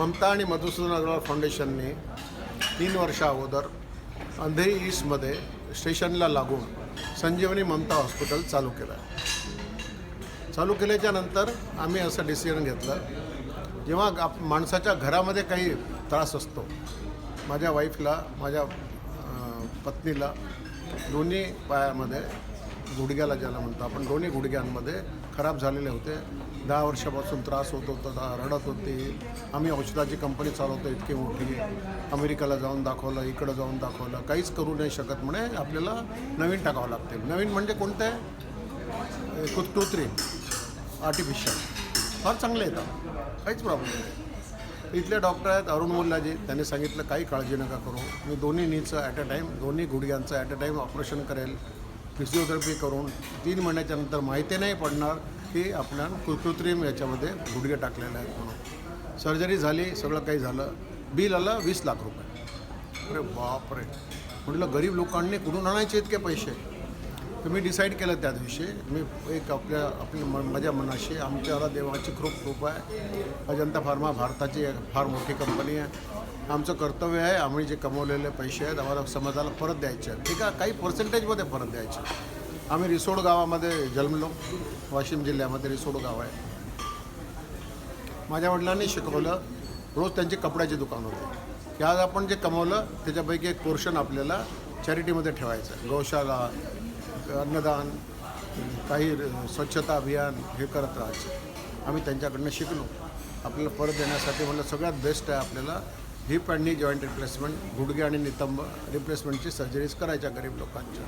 ममता आणि मधुसूदन अग्रवाल फाउंडेशनने तीन वर्षा अगोदर अंधेरी ईस्टमध्ये स्टेशनला लागून संजीवनी ममता हॉस्पिटल चालू केलं. आहे चालू केल्याच्यानंतर आम्ही असं डिसिजन घेतलं. जेव्हा आप माणसाच्या घरामध्ये काही त्रास असतो माझ्या वाईफला माझ्या पत्नीला दोन्ही पायामध्ये गुडघ्याला ज्याला म्हणतो आपण दोन्ही गुडघ्यांमध्ये खराब झालेले होते. दहा वर्षापासून त्रास होत होता रडत होती. आम्ही औषधाची कंपनी चालवतो इतकी मोठी. अमेरिकाला जाऊन दाखवलं इकडं जाऊन दाखवलं. काहीच करू नाही शकत म्हणे आपल्याला नवीन टाकावं लागते नवीन म्हणजे कोणतं? आहे कृत्रिम आर्टिफिशियल फार चांगले येतात काहीच प्रॉब्लेम नाही. इथले डॉक्टर आहेत अरुण मुल्लाजी. त्यांनी सांगितलं काही काळजी नका करू. मी दोन्ही नीचं ॲट अ टाईम दोन्ही गुडघ्यांचं ॲट अ टाईम ऑपरेशन करेल. फिजिओथेरपी करून तीन महिन्याच्या नंतर माहिती नाही पडणार की आपल्या कृत्रिम याच्यामध्ये गुडघे टाकलेले आहेत म्हणून. सर्जरी झाली सगळं काही झालं. बिल आलं वीस लाख रुपये. अरे बापरे. म्हटलं गरीब लोकांनी कुठून आणायचे इतके पैसे? तर मी डिसाईड केलं त्या दिवशी. मी एक आपल्या आपल्या म माझ्या मनाशी आमच्याला देवाची खूप खूप आहे. अजंता फार्मा भारताची एक फार मोठी कंपनी आहे. आमचं कर्तव्य आहे आम्ही जे कमवलेले पैसे आहेत आम्हाला समाजाला परत द्यायचे आहेत. एका काही पर्सेंटेजमध्ये परत द्यायचे आम्ही रिसोड गावामध्ये जन्मलो. वाशिम जिल्ह्यामध्ये रिसोड गाव आहे. माझ्या वडिलांनी शिकवलं रोज त्यांची कपड्याची दुकान होते. की आज आपण जे कमवलं त्याच्यापैकी एक पोर्शन आपल्याला चॅरिटीमध्ये ठेवायचं गौशाला अन्नदान काही स्वच्छता अभियान हे करत राहायचं. आम्ही त्यांच्याकडनं शिकलो. आपल्याला परत देण्यासाठी म्हणलं सगळ्यात बेस्ट आहे आपल्याला हिप आणि जॉईंट रिप्लेसमेंट गुडघे आणि नितंब रिप्लेसमेंटची सर्जरीज करायच्या गरीब लोकांच्या.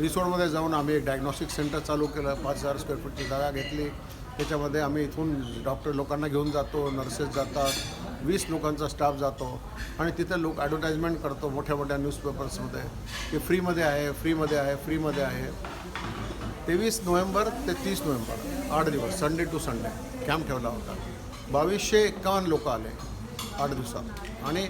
रिसोर्टमध्ये जाऊन आम्ही एक डायग्नॉस्टिक सेंटर चालू केलं पाच हजार स्क्वेअर फूटची जागा घेतली. त्याच्यामध्ये आम्ही इथून डॉक्टर लोकांना घेऊन जातो नर्सेस जातात वीस लोकांचा स्टाफ जातो आणि तिथे लोक ॲडव्हर्टाईजमेंट करतो मोठ्या मोठ्या न्यूजपेपर्समध्ये की फ्रीमध्ये आहे फ्रीमध्ये आहे फ्रीमध्ये आहे. तेवीस नोव्हेंबर ते तीस नोव्हेंबर आठ दिवस संडे टू संडे कॅम्प ठेवला होता. बावीसशे एक्कावन्न लोक आले. आठ दिवसात. आणि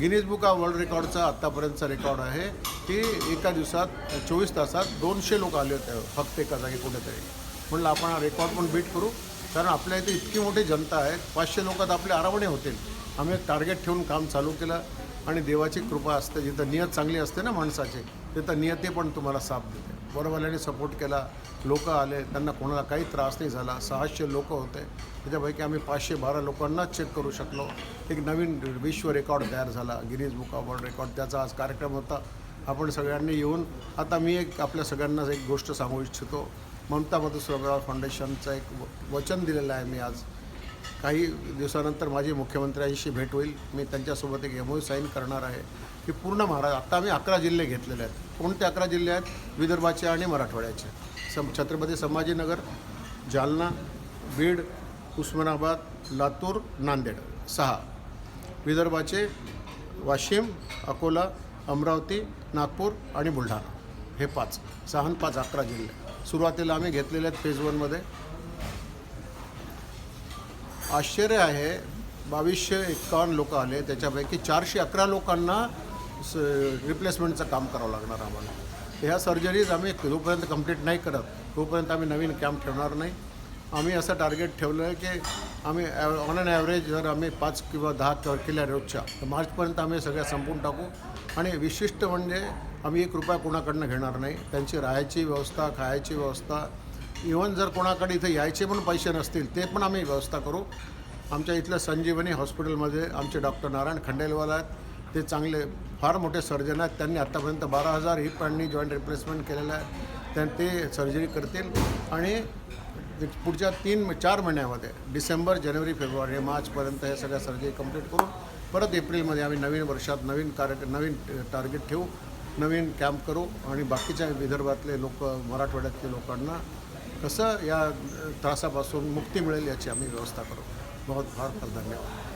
गिनीज बुक ऑफ वर्ल्ड रेकॉर्डचा आत्तापर्यंतचा रेकॉर्ड आहे. की एका दिवसात चोवीस तासात दोनशे लोक आले होते फक्त एका जागी कुठेतरी. म्हणलं आपण हा रेकॉर्ड पण बीट करू. कारण आपल्या इथे इतकी मोठी जनता आहे पाचशे लोकात आपले आरावणे होतील. आम्ही एक टार्गेट ठेवून काम चालू केलं. आणि देवाची कृपा असते जिथं नियत चांगली असते ना माणसाची तिथं नियती पण तुम्हाला साथ देते. बरोबरल्याने सपोर्ट केला. लोक आले. त्यांना कोणाला काही त्रास नाही झाला. सहाशे लोक होते. त्याच्यापैकी आम्ही पाचशे बारा लोकांना चेक करू शकलो. एक नवीन विश्व रेकॉर्ड तयार झाला. Guinness book of world record त्याचा आज कार्यक्रम होता. आपण सगळ्यांनी येऊन आता मी एक आपल्या सगळ्यांना एक गोष्ट सांगू इच्छितो. ममता मधुसूदनराव फाउंडेशनचं एक व- वचन दिलेलं आहे मी आज. काही दिवसानंतर माझी मुख्यमंत्र्यांशी भेट होईल. मी त्यांच्यासोबत एक एमओ साईन करणार आहे. की पूर्ण महाराज आत्ता आम्ही अकरा जिल्हे घेतलेले आहेत. कोणते अकरा जिल्हे आहेत? विदर्भाचे आणि मराठवाड्याचे. सम छत्रपती संभाजीनगर जालना बीड उस्मानाबाद लातूर नांदेड. सहा. विदर्भाचे वाशिम अकोला अमरावती नागपूर आणि बुलढाणा. हे पाच. सहा पाच अकरा जिल्हे. सुरुवातीला आम्ही घेतलेले आहेत फेज वनमध्ये आश्चर्य आहे. बावीसशे एक्कावन्न लोक आले. त्याच्यापैकी चारशे अकरा लोकांना स रिप्लेसमेंटचं काम करावं लागणार आम्हाला. ह्या सर्जरीज आम्ही जोपर्यंत कंप्लीट नाही करत. तोपर्यंत आम्ही नवीन कॅम्प ठेवणार नाही. आम्ही असं टार्गेट ठेवलं आहे की आम्ही ऑन अन ॲव्हरेज जर आम्ही पाच किंवा दहा कर केल्या रोजच्या तर मार्चपर्यंत आम्ही सगळ्या संपून टाकू. आणि विशिष्ट म्हणजे आम्ही एक रुपया कोणाकडनं घेणार नाही. त्यांची राहायची व्यवस्था खायची व्यवस्था इवन जर कोणाकडे इथे यायचे पण पैसे नसतील ते पण आम्ही व्यवस्था करू. आमच्या इथल्या संजीवनी हॉस्पिटलमध्ये आमचे डॉक्टर नारायण खंडेलवाल आहेत. ते चांगले फार मोठे सर्जन आहेत. त्यांनी आत्तापर्यंत बारा हजार हिप आणि जॉईंट रिप्लेसमेंट केलेलं आहे. त्यां ते सर्जरी करतील. आणि पुढच्या तीन चार महिन्यामध्ये डिसेंबर जानेवारी फेब्रुवारी मार्चपर्यंत हे सगळ्या सर्जरी कंप्लीट करून परत एप्रिलमध्ये आम्ही नवीन वर्षात नवीन कार्य नवीन टार्गेट ठेवू. नवीन कॅम्प करू. आणि बाकीच्या विदर्भातले लोक मराठवाड्यातले लोकांना कसं या त्रासापासून मुक्ती मिळेल याची आम्ही व्यवस्था करू. बहुत फार फार धन्यवाद.